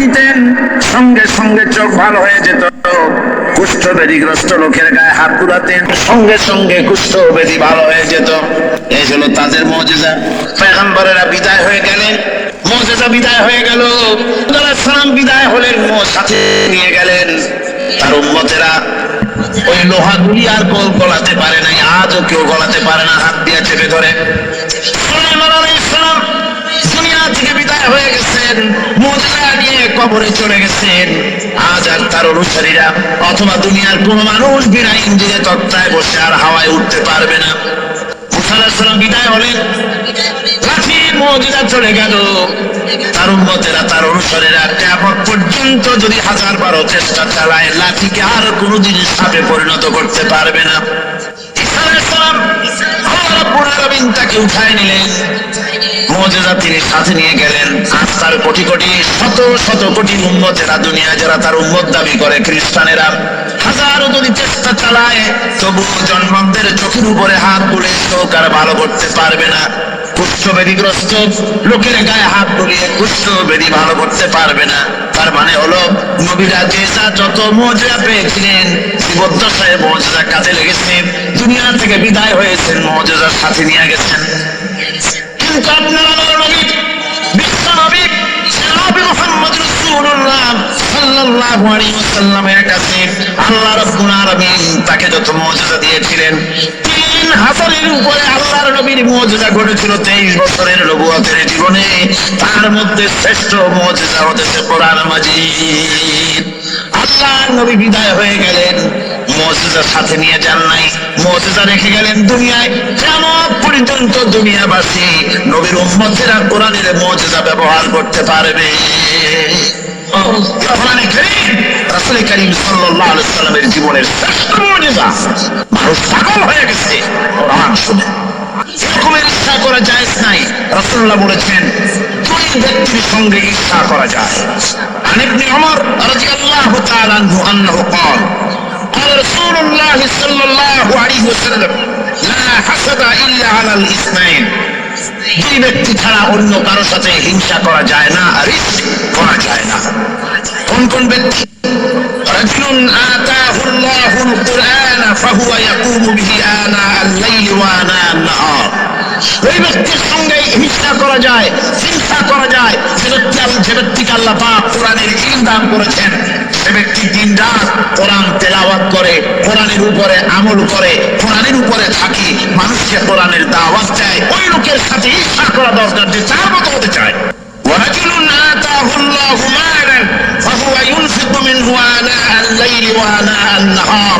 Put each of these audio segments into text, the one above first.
দিতেন। সঙ্গে সঙ্গে চোখ ভালো হয়ে যেত। কুষ্ঠ ব্যাধিগ্রস্ত লোকের গায়ে হাত বুলাতেন। সঙ্গে সঙ্গে কুষ্ঠ ব্যাধি ভালো হয়ে যেত। এই হলো তাদের মজেজা। পেগম্বরেরা বিদায় হয়ে গেলেন। মজেজা বিদায় হয়ে গেল। সালাম বিদায় হলেন মো সাথে নিয়ে গেলেন। তার উম্মতেরা ওই লোহা গুলি আর গোল গলাতে পারে নাই, আজও কেউ গলাতে পারে না, হাত দিয়ে চেপে ধরে। সালাম দুনিয়া থেকে বিদায় হয়ে গেছেন। কবরে চলে গেছেন। আজ আর তার অনুসারীরা অথবা দুনিয়ার কোন মানুষ বিনা ইঞ্জিনে তত্ত্বায় বসে আর হাওয়ায় উঠতে পারবে না। তার অনুসারীরা পর্যন্ত যদি হাজার চেষ্টা চালায়, লাঠিকে আর কোনোদিন সাপে পরিণত করতে পারবে না। তাকে উঠায় নিলেন। মজেদা তিনি সাথে নিয়ে গেলেন। আজ কোটি কোটি, শত শত কোটি উম্মতেরা দুনিয়া যারা তার উম্মত দাবি করে, খ্রিস্টানেরা হাজারো যদি চেষ্টা চালায় তবু জন্মদের চোখের উপরে হাত তুলে চোখ আর ভালো করতে পারবে না। কুষ্ঠ ব্যাধিগ্রস্ত লোকের গায়ে হাত বুলিয়ে কুষ্ঠ ব্যাধি ভালো করতে পারবে না। তার মানে হলো, নবীরা যা যত মজা পেয়েছিলেন কাজে লেগেছে দুনিয়া থেকে বিদায় হয়েছেন মজার সাথে নিয়ে গেছেন। কিন্তু কাছে আল্লাহ তাকে যত মুজিজা দিয়েছিলেন, তিন হাজারের উপরে আল্লাহর নবীর মুজিজা ঘটেছিল তেইশ বছরের নবুয়তের জীবনে। তার মধ্যে শ্রেষ্ঠ মুজিজা হতেছে কোরআন মাজিদ। আল্লাহ নবী বিদায় হয়ে গেলেন। মজেজা সাথে নিয়ে যান নাই। মজেজা রেখে গেলেন দুনিয়ায়। কেমন পর্যন্ত দুনিয়াবাসী নবীর উম্মতেরা কোরআনের মজেজা ব্যবহার করতে পারবে? জীবনের শ্রেষ্ঠ মজেজা, মানুষ পাগল হয়ে গেছে। কোরআন ইচ্ছা করা যায় নাই। রাসূলুল্লাহ বলেছেন ব্যক্তির সঙ্গে ইচ্ছা করা যায় عن ابن عمر رضي الله تعالى عنه انه قال قال رسول الله صلى الله عليه وسلم لا حسد الا على الاثنين দুই ব্যক্তি ছাড়া অন্য কারোর সাথে হিংসা করা যায় না রিস্ক করা যায় না কোন কোন ব্যক্তি رجل آتاه الله القرآن فهو يقوم به آناء الليل وآناء النهار ওই ব্যক্তির সঙ্গে হিংসা করা যায় হিংসা করা যায় যে ব্যক্তি যে ব্যক্তিকে আল্লাহ পাক কোরআনের ইলম দান করেছেন সে ব্যক্তি দিন রাত কোরআন তেলাওয়াত করে কোরআনের উপরে আমল করে কোরআনের উপরে থাকি মানুষকে কোরআনের দাওয়াত দেয় ওই লোকের সাথে ঈর্ষা করা দরকার যে তার মতো হতে চায় ورجل آتاه الله مالا فهو ينفق منه آناء الليل وآناء النهار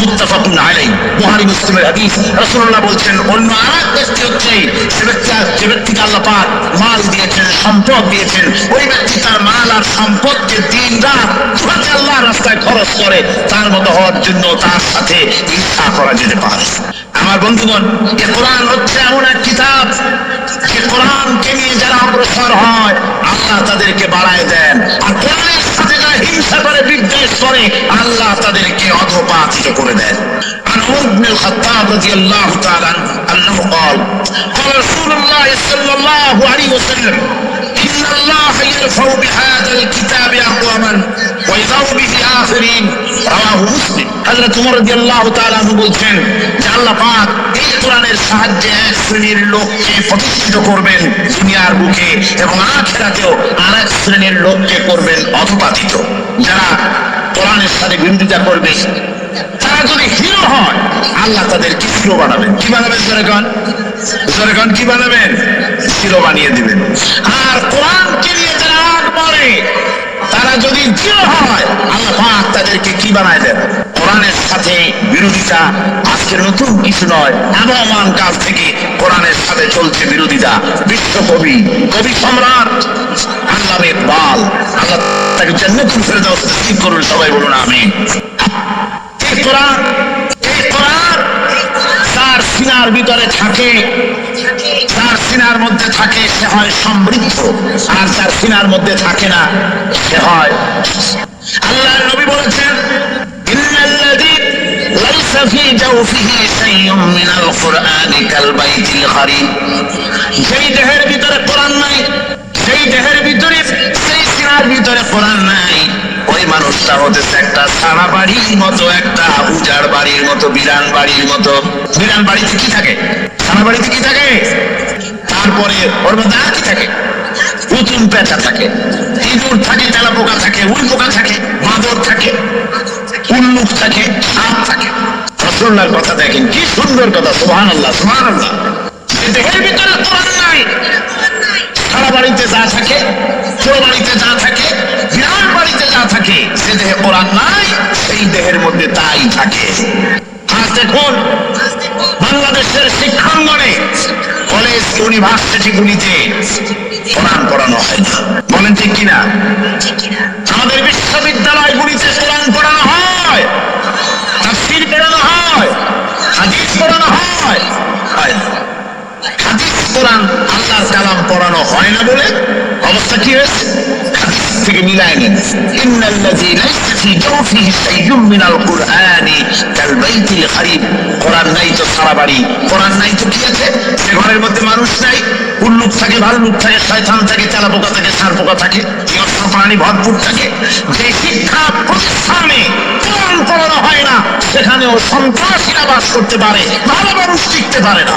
মুত্তাফাক আলাই বুহারী মুসলিমের হাদিস। রাসূলুল্লাহ বলছেন, অন্য আরেক ব্যক্তি হচ্ছে সে ব্যক্তি, যে ব্যক্তিকে আল্লাহ পাক মাল দিয়েছেন, সম্পদ দিয়েছেন, ওই ব্যক্তি তার মাল আর সম্পদকে দিন রাত পুরাতে আল্লাহর রাস্তায় খরচ করে, তার মতো হওয়ার জন্য তার সাথে ঈর্ষা করা যেতে পারে। আমার বন্ধুগণ, এ কোরআন হচ্ছে এমন এক কিতাব, যে কোরআনকে নিয়ে যারা অগ্রসর হয়, আল্লাহ তাদেরকে বাড়ায় দেন। আর কোরআনের হিংসা করে বিদ্বেষ করে আল্লাহ তাদেরকে অধপাতিত করে দেন عن عمر بن الخطاب رضي الله تعالى عنه انه قال قال رسول الله صلى الله عليه وسلم ان الله يرفع بهذا الكتاب اقواما ويضع করিম আল্লাহ যারা কোরআনের সাথে করবে, তারা যদি হয়, আল্লাহ তাদের হিরো বানাবেন। কি বানাবেন জোরেগণ জোরেগণ কি বানাবেন? শিরো বানিয়ে দিবেন। আর কোরআনকে নিয়ে যারা আগ তারা যদি জিরো হয়, আল্লাহ তাদেরকে কি বানায় দেন? কোরআনের সাথে বিরোধিতা আজকে নতুন কিছু নয় এমন কাল থেকে কোরআনের সাথে চলছে বিরোধিতা। বিশ্বকবি কবি সম্রাট আল্লাহ ইকবাল। আল্লাহ তাকে জান্নাতুল ফেরদাউস নসিব করুন, সবাই বলুন এই কোরআন? কোরআন? তার সিনার ভিতরে থাকে তার সিনার মধ্যে থাকে, সে হয় সমৃদ্ধ। আর যার সিনার মধ্যে থাকে না, সে হয় আল্লাহ নবী বলছেন যেই দেহের ভিতরে কোরআন নাই, সেই দেহের মানুষটা হতেছে একটা সারা বাড়ির মতো, একটা উজাড় বাড়ির মতো বিরান বাড়ির মতো। বিরান বাড়িতে কি থাকে? সারা বাড়িতে কি থাকে? তারপরে ওর মধ্যে আর কি থাকে? উতুন পেঁচা থাকে, ইঁদুর থাকে, তেলা পোকা থাকে, উল পোকা থাকে মাদর থাকে, উল্লুক থাকে, সাপ থাকে। রসুল্লার কথা দেখেন, কি সুন্দর কথা সুহান আল্লাহ সুহান আল্লাহ দেহের ভিতরে কোরআন নাই। সারা বাড়িতে যা থাকে, পুরো বাড়িতে যা থাকে, বিরাট যা থাকে, সে দেহে কোরআন নাই, সেই দেহের মধ্যে তাই থাকে। আজ দেখুন বাংলাদেশের শিক্ষাঙ্গনে। কলেজ ইউনিভার্সিটি গুলিতে কোরআন পড়ানো হয় না। বলেন ঠিক কিনা? আমাদের বিশ্ববিদ্যালয় গুলিতে কোরআন পড়ানো হয়, তাফসীর পড়ানো হয়, হাদিস পড়ানো হয় হাদিস কোরআন আল্লাহর কালাম পড়ানো হয় না বলে অবস্থা কি হয়েছে? থেকে মিলায় নেন। নাই তো সারা বাড়ি। নাই তো আছে? সে ঘরের মধ্যে মানুষ থাকে, ভাল্লুক থাকে থাকে থাকে পোকা থাকে। প্রাণী ভরপুর থাকে। হয় না, সেখানেও সন্ত্রাসীরা বাস করতে পারে। ভালো মানুষ টিকতে পারে না।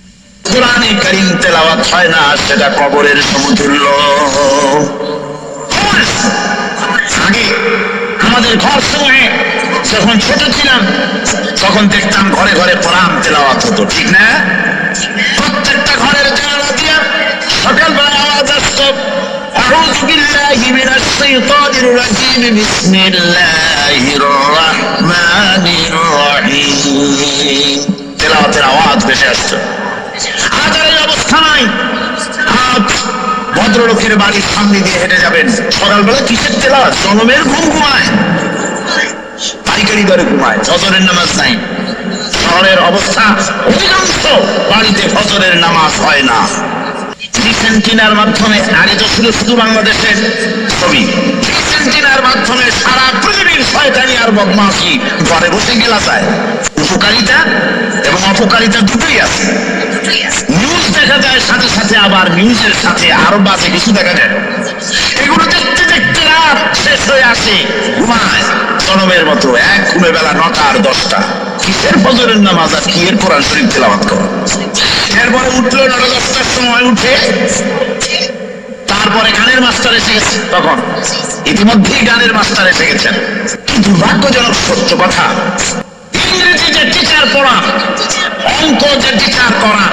কোরআনে কারিম তেলাওয়াত হয় না সেটা কবরের সমতুল্য আগে আমাদের ঘর সমূহে যখন ছোট ছিলাম তখন দেখতাম ঘরে ঘরে কোরআন তেলাওয়াত হতো ঠিক না প্রত্যেকটা ঘরের জানালা দিয়া সকালবেলা আওয়াজ আসতো أعوذ بالله من الشيطان الرجيم بسم الله الرحمن الرحيم তেলাওয়াতের আওয়াজ ভেসে আসতো ভদ্রলোকের বাড়ির সামনে দিয়ে হেঁটে যাবেন। সকালবেলা কিসের তেলাওয়াত জনমের ঘুম ঘুমায়। পাইকারি দরে ঘুমায়, ফজরের নামাজ নাই। শহরের অবস্থা অধিকাংশ বাড়িতে ফজরের নামাজ হয় না। সেন্টিনার মাধ্যমে আগে তো শুধু বাংলাদেশের ছবি। মাধ্যমে সারা পৃথিবীর শয়তানি আর বদমাসি ঘরে বসে গেলা যায়। উপকারিতা এবং অপকারিতা দুটোই আছে। দেখা যায় সাথে সাথে আবার নিউজের সাথে আরও বাজে কিছু দেখা যায়। এগুলো দেখতে দেখতে রাত শেষ হয়ে আসে। ঘুমায় জনমের মতো, এক ঘুমে বেলা নটা আর দশটা। কিসের ফজরের নামাজ আর কি এর কোরআন শরীফ তেলাওয়াত করো? এরপরে উঠল নটা দশটার সময় উঠে, তারপরে গানের মাস্টার এসে গেছে তখন। ইতিমধ্যেই গানের মাস্টার এসে গেছেন। কি দুর্ভাগ্যজনক সত্য কথা। ইংরেজি যে টিচার পড়া, অঙ্ক যে টিচার করা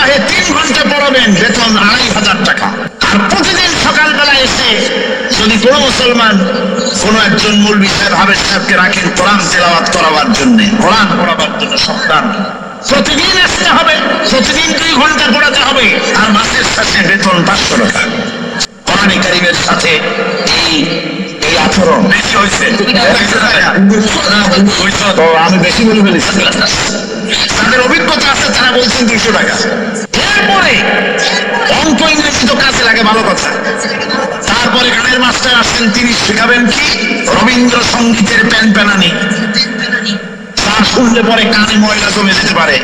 সপ্তাহে তিন ঘণ্টা পড়াবেন বেতন আড়াই হাজার টাকা। আর প্রতিদিন সকালবেলা এসে যদি কোনো মুসলমান কোন একজন মৌলবি সাহেব হাবের সাহেবকে রাখেন কোরআন তেলাওয়াত করাবার জন্য, কোরআন পড়াবার জন্য সপ্তাহ প্রতিদিন আসতে হবে, প্রতিদিন দুই ঘণ্টা পড়াতে হবে, আর মাসের সাথে বেতন পাঁচশো টাকা। কোরআন কারিমের সাথে এই আচরণ। তো আমি বেশি বলে ফেলেছি। তাদের অভিজ্ঞতা আছে, তারা বলছেন দুইশো টাকা। এরপরে, অঙ্ক ইংরেজি তো কাজে লাগে, ভালো কথা। তারপরে গানের মাস্টার আসছেন, তিনি শেখাবেন কি? রবীন্দ্র সঙ্গীতের প্যান প্যানানি। তার শুনলে পরে কানে ময়লা জমে যেতে পারে।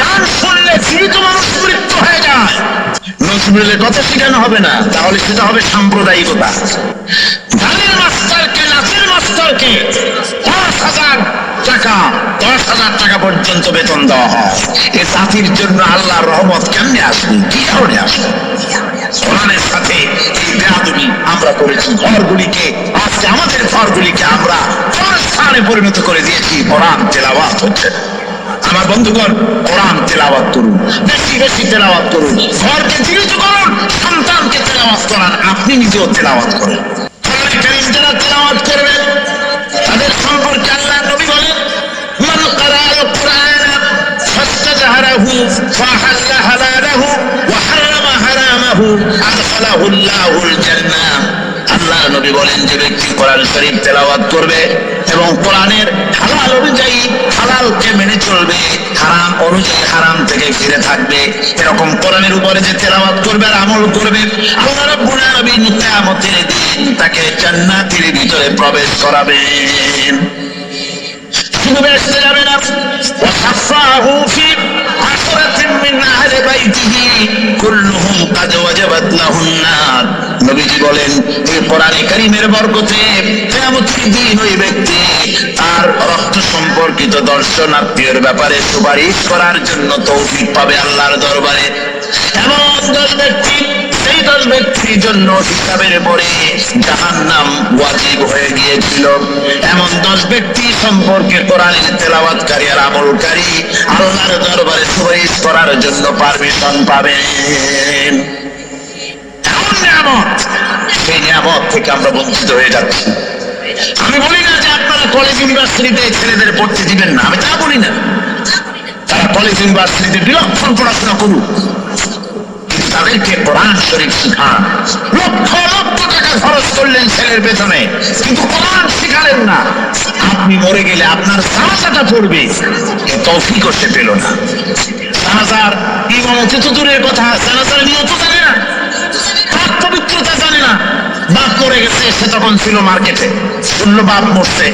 গান শুনলে জীবিত মানুষ মৃত্যু হয়ে যায়। নজরুলের কথা শেখানো হবে না, তাহলে সেটা হবে সাম্প্রদায়িকতা। গানের মাস্টারকে নাচের মাস্টারকে পাঁচ হাজার টাকা, দশ হাজার টাকা পর্যন্ত বেতন দেওয়া হয়। এ জাতির জন্য আল্লাহর রহমত কেমনে আসবে? কি কারণে আসবে? কোরআনের সাথে এই বেয়াদবি আমরা করেছি। ঘরগুলিকে, আজকে আমাদের ঘরগুলিকে আমরা স্থানে পরিণত করে দিয়েছি। কোরআন তেলাওয়াত হচ্ছে। আমার বন্ধুগণ, কোরআন তেলাওয়াত করুন, বেশি বেশি তেলাওয়াত করুন, ঘরকে জীবিত করুন, সন্তানকে তেলাওয়াত করান আপনি নিজেও তেলাওয়াত করেন। তেলাওয়াত করবে তাদের আল্লাহ নবী বলেন যে ব্যক্তি কোরআন শরীফ তেলাওয়াত করবে এবং কোরআনের হালাল অনুযায়ী হালালকে মেনে চলবে, হারাম অনুযায়ী হারাম থেকে ফিরে থাকবে। এরকম কোরআনের উপরে যে তেলাওয়াত করবে আর আমল করবে, আল্লাহ রাব্বুল আলামিন কিয়ামতের দিন তাকে জান্নাতের ভিতরে প্রবেশ করাবেন শুধু বলেন এই কোরআনে কারিমের বরকতে দিন ওই ব্যক্তি তার রক্ত সম্পর্কিত দর্শনার্থীর ব্যাপারে সুপারিশ করার জন্য তৌফিক পাবে আল্লাহর দরবারে। এমন দশ ব্যক্তি, সেই দশ ব্যক্তির জন্য হিসাবের পরে জাহান নাম ওয়াজিব হয়ে গিয়েছিল। এমন দশ ব্যক্তি সম্পর্কে কোরআনের তেলাওয়াতকারী আর আমলকারী আল্লাহর দরবারে সুপারিশ করার জন্য পারমিশন পাবেন। এমন সেই থেকে আমরা বঞ্চিত হয়ে যাচ্ছি। আমি বলি না যে আপনারা কলেজ ইউনিভার্সিটিতে ছেলেদের পড়তে দিবেন না, আমি তা বলি না। তারা কলেজ ইউনিভার্সিটিতে বিলক্ষণ পড়াশোনা করুক। তাদেরকে কোরআন শরীফ শিখান। লক্ষ লক্ষ টাকা খরচ করলেন ছেলের পেছনে, কিন্তু কোরআন শিখালেন না। আপনি মরে গেলে আপনার সাহায্যটা পড়বে তৌফিকও সে পেল না। সানাজার ইমামতি তো দূরের কথা সানাজার নিয়ত জানে না পাক পবিত্রতা জানে না। বাপ মরে গেছে, সে তখন ছিল মার্কেটে। শুনলো বাপ মরছে।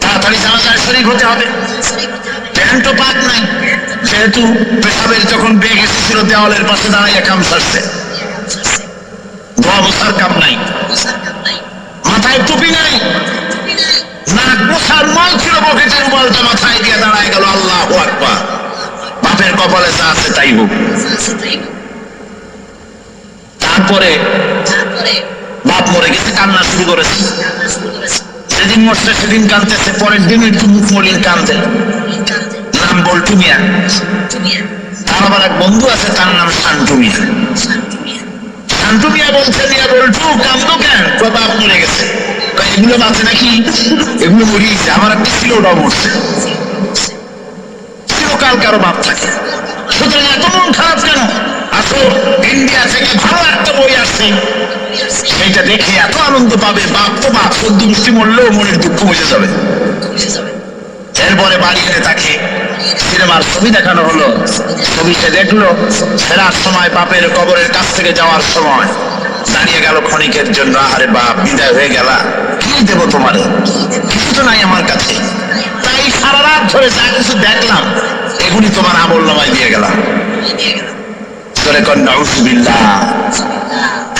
তাড়াতাড়ি জানাজার শরীর হতে হবে। প্যান্টও পাক নাই। যেহেতু পেশাবের যখন বেগ এসেছিল, দেওয়ালের পাশে দাঁড়াইয়া কাম সারছে। দোয়া কাম নাই। মাথায় টুপি নাই। নাক বসার মাল ছিল পকেটের বলটা মাথায় দিয়ে দাঁড়ায় গেল আল্লাহ আকবার। বাপের কপালে যা আছে তাই হোক। তারপরে বাপ মরে গেছে, কান্না শুরু করেছে। সেদিন মরছে সেদিন কানতেছে পরের দিন একটু মুখ মলিন কান্দে নাম বল্টু মিয়া তার আবার এক বন্ধু আছে, তার নাম শান্টু মিয়া শান্টু মিয়া বলছে, মিয়া বল্টু, কান্দো কেন? বাপ মরে গেছে। এগুলো বাঁচে নাকি? এগুলো মরিয়েছে আমার একটা ছিল ওটাও মরছে চিরকাল কারও বাপ থাকে। সুতরাং এত মন খারাপ কেন? ইন্ডিয়া থেকে ভালো একটা বই আসছে। সেইটা দেখে এত আনন্দ পাবে, বাপ তো বাপ সদ্য গোষ্ঠী মরলেও মনের দুঃখ বুঝে যাবে। এরপরে বাড়ি এনে তাকে সিনেমার ছবি দেখানো হলো। ছবি সে দেখল, ফেরার সময় বাপের কবরের কাছ থেকে যাওয়ার সময়। দাঁড়িয়ে গেল ক্ষণিকের জন্য, আরে বাপ, বিদায় হয়ে গেলা। কি দেব তোমারে? কিছু তো নাই আমার কাছে। তাই সারা রাত ধরে যা কিছু দেখলাম, এগুলি তোমার আমল নামায় দিয়ে গেলাম।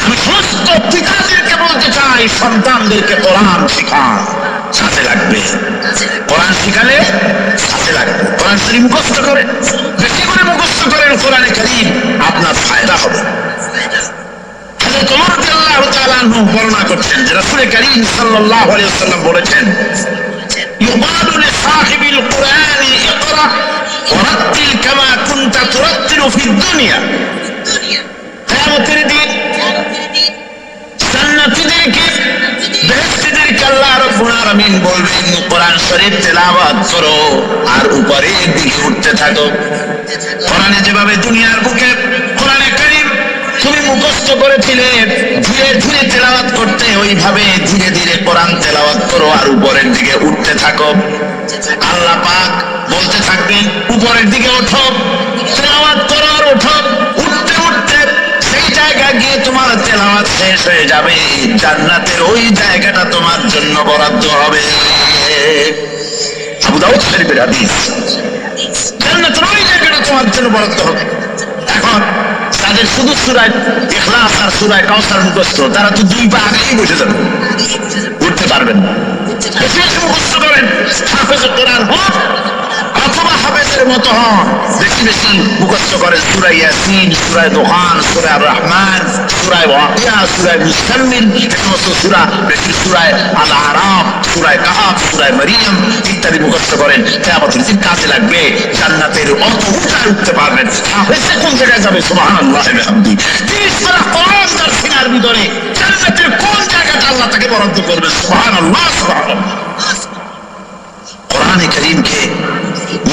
আমি সমস্ত পিতাদেরকে বলতে চাই, সন্তানদেরকে কোরআন শিখান সাথে লাগবে। কোরআন শিখালে সাথে লাগবে। কোরআন শরীফ মুখস্থ করেন বেশি করে মুখস্থ করেন কোরআনে করিম, আপনার ফায়দা হবে। বর্ণনা করছেন যে রাসুলের করিম সাল্লাহ আলিয়া বলেছেন ইউবাদুল সাহিবিল কোরআন ইকরা ওরাত্তিল যেভাবে বুকে কোরআনে তুমি মুখস্থ করেছিলে, ধীরে ধীরে তেলাওয়াত করতে, ওইভাবে ধীরে ধীরে কোরআন তেলাওয়াত করো আর উপরের দিকে উঠতে থাকো। আল্লাহ পাক বলতে থাকবেন উপরের দিকে ওঠো, তেলাওয়াত করো আর ওঠো। উঠতে উঠতে সেই জায়গা গিয়ে তোমার তেলাওয়াত শেষ হয়ে যাবে। জান্নাতের ওই জায়গাটা তোমার জন্য বরাদ্দ হবে। ওই জায়গাটা তোমার জন্য বরাদ্দ হবে। তাদের শুধু সুরায় সুরায় তারা তো দুই যাবে। উঠতে পারবেন হোক হাফেজের মতো হন। বেশি বেশি মুখস্থ করেন সুরাই ইয়াসিন, সুরায় দোহান, সুরায় রহমান সুরায় ওয়াকিয়া, সুরায় মুসাম্মিল এই সমস্ত সুরা, বেশি সুরায় আল আরাম সুরায় কাহাব সুরায় মারিয়াম ইত্যাদি মুখস্থ করেন। কেয়ামতের দিন কাজে লাগবে, জান্নাতের অত উঠায় উঠতে পারবেন। হাফেজে কোন জায়গায় যাবে? সুবহানাল্লাহ, বিহামদি। তিরিশ পারা কোরআন তার সিনার ভিতরে। জান্নাতের কোন জায়গাটা আল্লাহ তাকে বরাদ্দ করবে? সুবহানাল্লাহ সুবহানাল্লাহ। কোরআনে করিমকে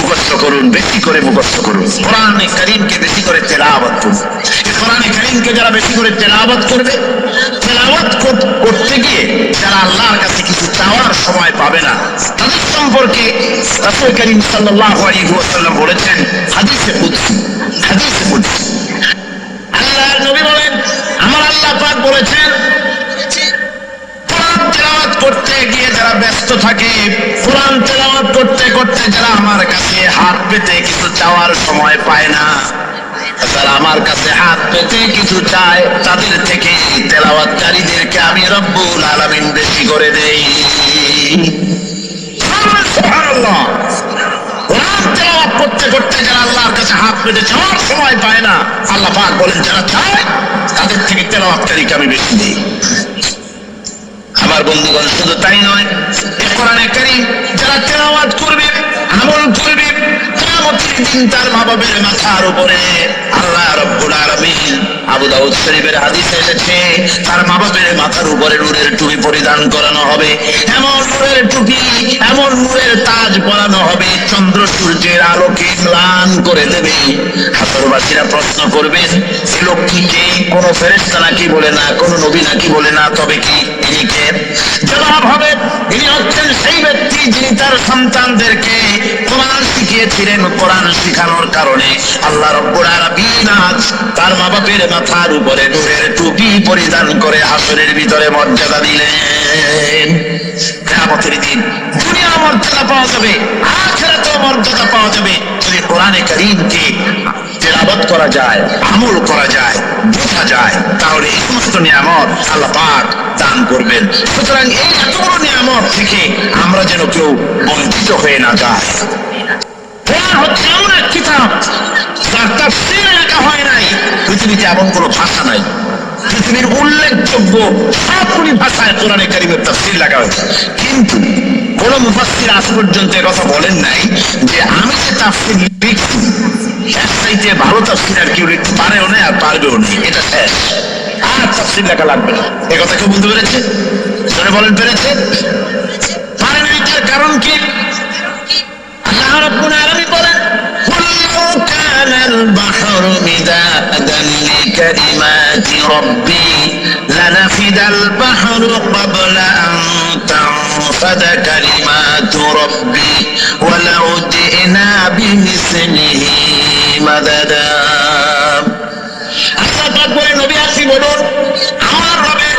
মুখস্থ করুন বেশি করে মুখস্থ করুন। কোরআনে করিমকে বেশি করে তেলাওয়াত করুন। কোরআনে করিমকে যারা বেশি করে তেলাওয়াত করবে, তেলাওয়াত করতে গিয়ে যারা আল্লাহর কাছে কিছু চাওয়ার সময় পাবে না। তাদের সম্পর্কে রাসূল করিম সাল্লাল্লাহু আলাইহি ওয়াসাল্লাম বলেছেন, হাদিসে কুদসি হাদিসে কুদসি। আল্লাহর নবী বলেন, আমার আল্লাহ পাক বলেছেন তেলাওয়াত করতে গিয়ে যারা ব্যস্ত থাকে, কোরআন তেলাওয়াত করতে করতে যারা আমার কাছে হাত পেতে কিছু চাওয়ার সময় পায় না, যারা আমার কাছে হাত পেতে কিছু চায়, তাদের থেকে তেলাওয়াতকারীদেরকে আমি রব্বুল আলামিন বেশি করে দেই। সুবহানাল্লাহ। করতে করতে যারা আল্লাহর কাছে হাত পেতে চাওয়ার সময় পায় না, আল্লাহ পাক বলেন, যারা চায়, তাদের থেকে তেলাওয়াতকারীকে আমি বেশি দিই। আমার বন্ধুগণ, শুধু তাই নয় কোরআনে যারা তেলাওয়াত করবে, আমল করবে তার মা বাবার মাথার উপরে আল্লাহ রব্বুল আলামিন আবু দাউদ শরীফের হাদিসে এসেছে, তার মা বাবার মাথার উপরে নূরের টুপি পরিধান করানো হবে, এমন নূরের টুপি, এমন নূরের তাজ পরানো হবে, চন্দ্র সূর্যের আলোকে ম্লান করে দেবে। হাতরবাসীরা প্রশ্ন করবেন এ লোকটি কে কোন ফেরেস্তা নাকি বলে না, কোন নবী নাকি বলে না, তবে কি ইনি কে জবাব হবে ইনি হচ্ছেন সেই ব্যক্তি যিনি তার সন্তানদেরকে কোরআন শিখিয়েছিলেন, কোরআন শিখানোর কারণে। আল্লাহ রব্বুল আলামিন আজ তার মা বাপের মাথার উপরে নূরের টুপি পরিধান করে হাসরের ভিতরে মর্যাদা দিলেন। কিয়ামতের দিন দুনিয়া মর্যাদা পাওয়া যাবে, আখিরাতেও মর্যাদা পাওয়া যাবে। যদি কোরআনে কারীমকে তেলাওয়াত করা যায়, আমল করা যায়, বোঝা যায়, তাহলে এই সমস্ত নিয়ামত আল্লাহ পাক দান করবেন। সুতরাং এই এত বড় নিয়ামত থেকে আমরা যেন কেউ বঞ্চিত হয়ে না যায়। হচ্ছে এমন এক কিতাব, যার তাফসীর লেখা হয় নাই, পৃথিবীতে এমন কোনো ভাষা নাই। পৃথিবীর উল্লেখযোগ্য সবগুলি ভাষায় কোরআনে কারিমের তাফসীর লেখা হয়েছে। কিন্তু কোন মুফাসসির আজ পর্যন্ত কথা বলেন নাই যে আমি যে তাফসীর লিখছি, এর চাইতে ভালো তাফসীর আর কেউ লিখতে পারেও না আর পারবেও না এটা শেষ। আর তাফসীর লেখা লাগবে না এ কথা কেউ বুঝতে পেরেছে জোরে বলেন পেরেছে পারে না এটার কারণ কি আল্লাহ রাব্বুল আলামিন বলেন قل لو كان البحر مدادا لكلمات ربي لنفد البحر قبل أن تنفد كلمات ربي ولو جئنا بمثله مددا বলুন, আমার রবের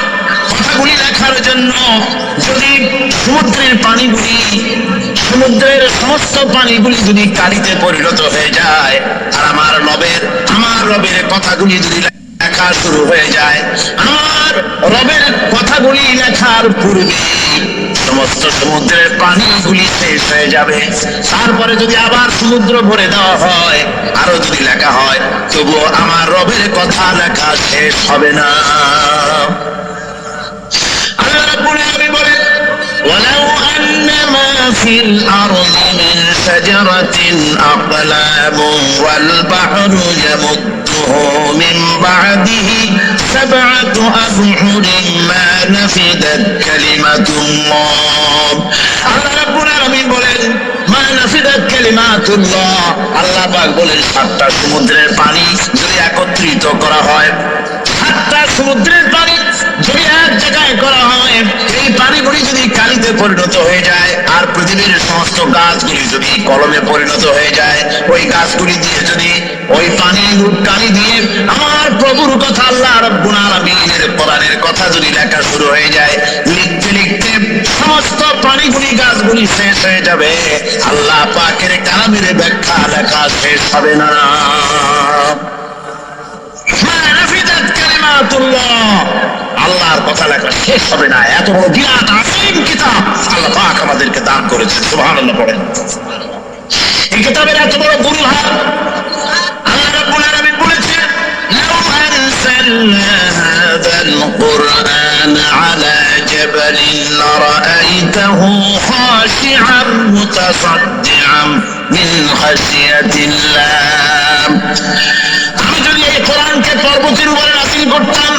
কথাগুলি লেখার জন্য যদি সমুদ্রের পানিগুলি, সমুদ্রের সমস্ত পানিগুলি যদি কালিতে পরিণত হয়ে যায়, আর আমার রবের আমার রবের কথাগুলি যদি লেখা শুরু হয়ে যায়, আমার রবের কথাগুলি লেখার পূর্বে সমস্ত সমুদ্রের পানিগুলি শেষ হয়ে যাবে তারপরে যদি আবার সমুদ্র ভরে দেওয়া হয় আরো যদি লেখা হয় তবুও আমার রবের কথা লেখা শেষ হবে না আল্লাহ রাব্বুল আলামিন বলেন ولو أن ما في الأرض من شجرة أقلام والبحر يمده من بعده سبعة أبحر ما نفدت كلمة الله আল্লাহ রাব্বুল আলামিন বলেন মা নাফিদাত কালিমাতুল্লাহ আল্লাহ পাক বলেন সাতটা সমুদ্রের পানি যদি একত্রিত করা হয় সাতটা সমুদ্রের পানি যদি এক জায়গায় করা হয়, এই পানিগুলি যদি কালিতে পরিণত হয়ে যায়, আর পৃথিবীর সমস্ত গাছগুলি যদি কলমে পরিণত হয়ে যায়, ওই গাছগুলি দিয়ে যদি ওই পানি কালি দিয়ে আমার প্রভুর কথা আল্লাহ রব্বুল আলামিনের কোরআনের কথা যদি লেখা শুরু হয়ে যায়, লিখতে লিখতে সমস্ত পানিগুলি গাছগুলি শেষ হয়ে যাবে। আল্লাহ পাকের কালামের ব্যাখ্যা লেখা শেষ হবে না। মা নাফিদাত কালিমাতুল্লাহ। আল্লাহর কথা লেখা শেষ হবে না। এত বড় বিরাট আসিম কিতাব আল্লাহ পাক আমাদেরকে দান করেছেন, সুবহানাল্লাহ পড়েন। এই কিতাবের এত বড় গুরুহার আল্লাহ রাব্বুল আলামিন বলেছেন, লাউ আনসালনা হাযাল কুরআন আলা জাবালিন লারাআইতাহু খাশি'আন মুতাসাদ্দিআন মিন খাশিয়াতিল্লাহ। আমি যদি এই কোরআনকে পর্বতের উপরে নাসিল করতাম